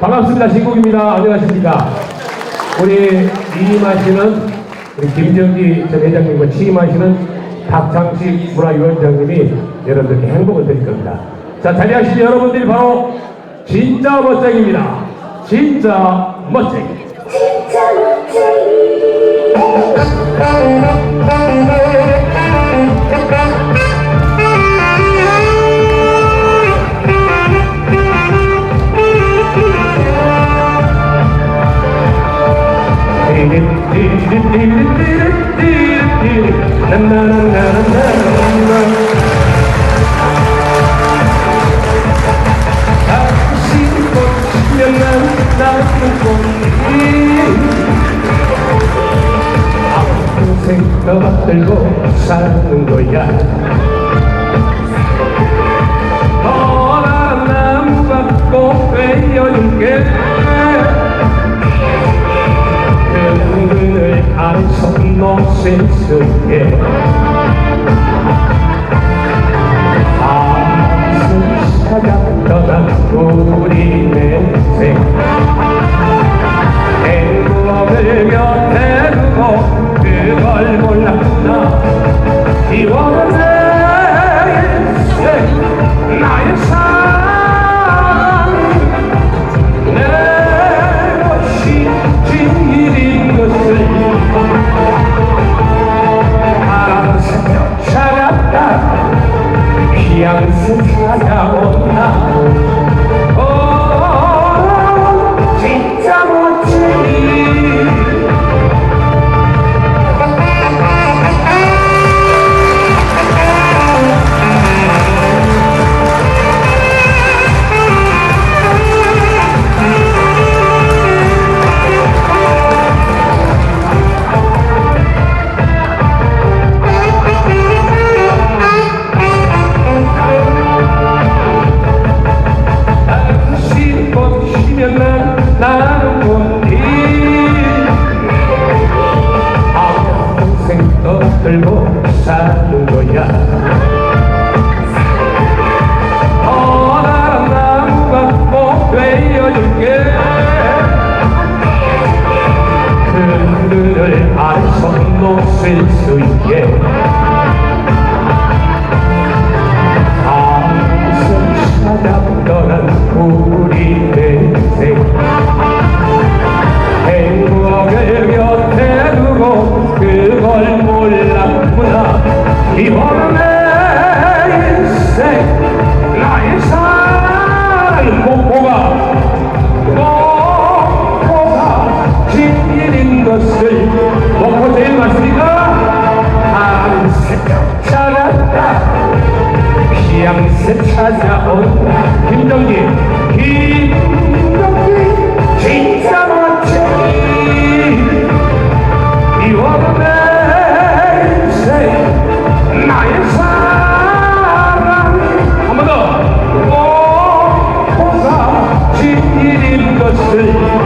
반갑습니다. 신국입니다. 안녕하십니까. 우리 이임하시는 우리 김정기 전 회장님과 취임하시는 박창식 문화위원장님이 여러분들께 행복을 드릴 겁니다. 자, 자리하신 여러분들이 바로 진짜 멋쟁입니다. 진짜 멋쟁이. 생각 들고 사는 거야 너란 나무가 꼭 베어줄게 그늘 아래서 놓을 수 있게 피양새 찾아 놓을 수 있게 항상 찾아떠난 우리 인생 행복을 곁에 두고 그걸 몰랐구나 이번 목포 제일 맞습니까? 김정기. 김정기. 진짜 이원은 내 인생 나의 사랑 한 번더. 목포가 진일인 것을